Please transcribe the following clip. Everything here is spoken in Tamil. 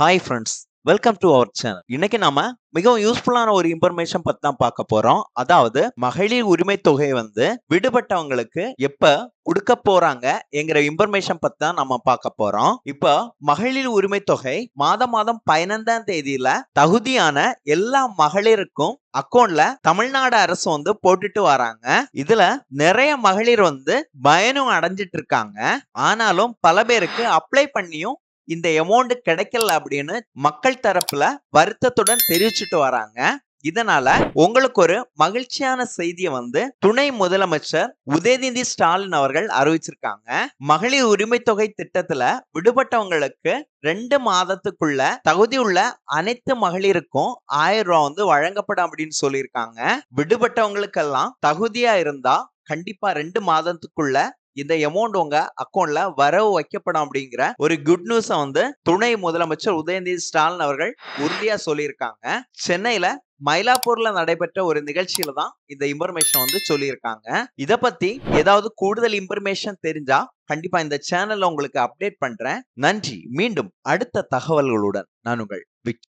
Hi friends welcome to our channel இன்னைக்கு நாம மிகவும் யூஸ்ஃபுல்லான ஒரு இன்ஃபர்மேஷன் பத்தி தான் பார்க்க போறோம். அதாவது மகளிர் உரிமை தொகை வந்து விடுபட்டவங்களுக்கு எப்ப கொடுக்க போறாங்க என்கிற இன்ஃபர்மேஷன் பத்தி தான் நம்ம பார்க்க போறோம். இப்போ மகளிர் உரிமை தொகை மாதம் மாதம் பதினைந்தாம் தேதியில தகுதியான எல்லா மகளிருக்கும் அக்கௌண்ட்ல தமிழ்நாடு அரசு வந்து போட்டுட்டு வராங்க. இதுல நிறைய மகளிர் வந்து பயனும் அடைஞ்சிட்டு இருக்காங்க. ஆனாலும் பல பேருக்கு அப்ளை பண்ணியும் இந்த அமௌண்ட் கிடைக்கல அப்படின்னு மக்கள் தரப்புல வருத்தத்துடன் தெரிவிச்சுட்டு வராங்க. இதனால உங்களுக்கு ஒரு மகிழ்ச்சியான செய்தியை வந்து துணை முதலமைச்சர் உதயநிதி ஸ்டாலின் அவர்கள் அறிவிச்சிருக்காங்க. மகளிர் உரிமை தொகை திட்டத்துல விடுபட்டவங்களுக்கு ரெண்டு மாதத்துக்குள்ள தகுதி உள்ள அனைத்து மகளிருக்கும் ஆயிரம் ரூபாய் வந்து வழங்கப்படும் அப்படின்னு சொல்லியிருக்காங்க. விடுபட்டவங்களுக்கெல்லாம் தகுதியா இருந்தா கண்டிப்பா ரெண்டு மாதத்துக்குள்ள இந்த அமௌண்ட் உங்க அக்கௌண்ட்ல வரவு வைக்கப்படும் அப்படிங்கிற ஒரு குட் நியூஸ வந்து துணை முதலமைச்சர் உதயநிதி ஸ்டாலின் அவர்கள் உறுதியா சொல்லியிருக்காங்க. சென்னையில மயிலாப்பூர்ல நடைபெற்ற ஒரு நிகழ்ச்சியில தான் இந்த இன்ஃபர்மேஷன் வந்து சொல்லியிருக்காங்க. இத பத்தி ஏதாவது கூடுதல் இன்ஃபர்மேஷன் தெரிஞ்சா கண்டிப்பா இந்த சேனல்ல உங்களுக்கு அப்டேட் பண்றேன். நன்றி. மீண்டும் அடுத்த தகவல்களுடன் நான் உங்கள் விக்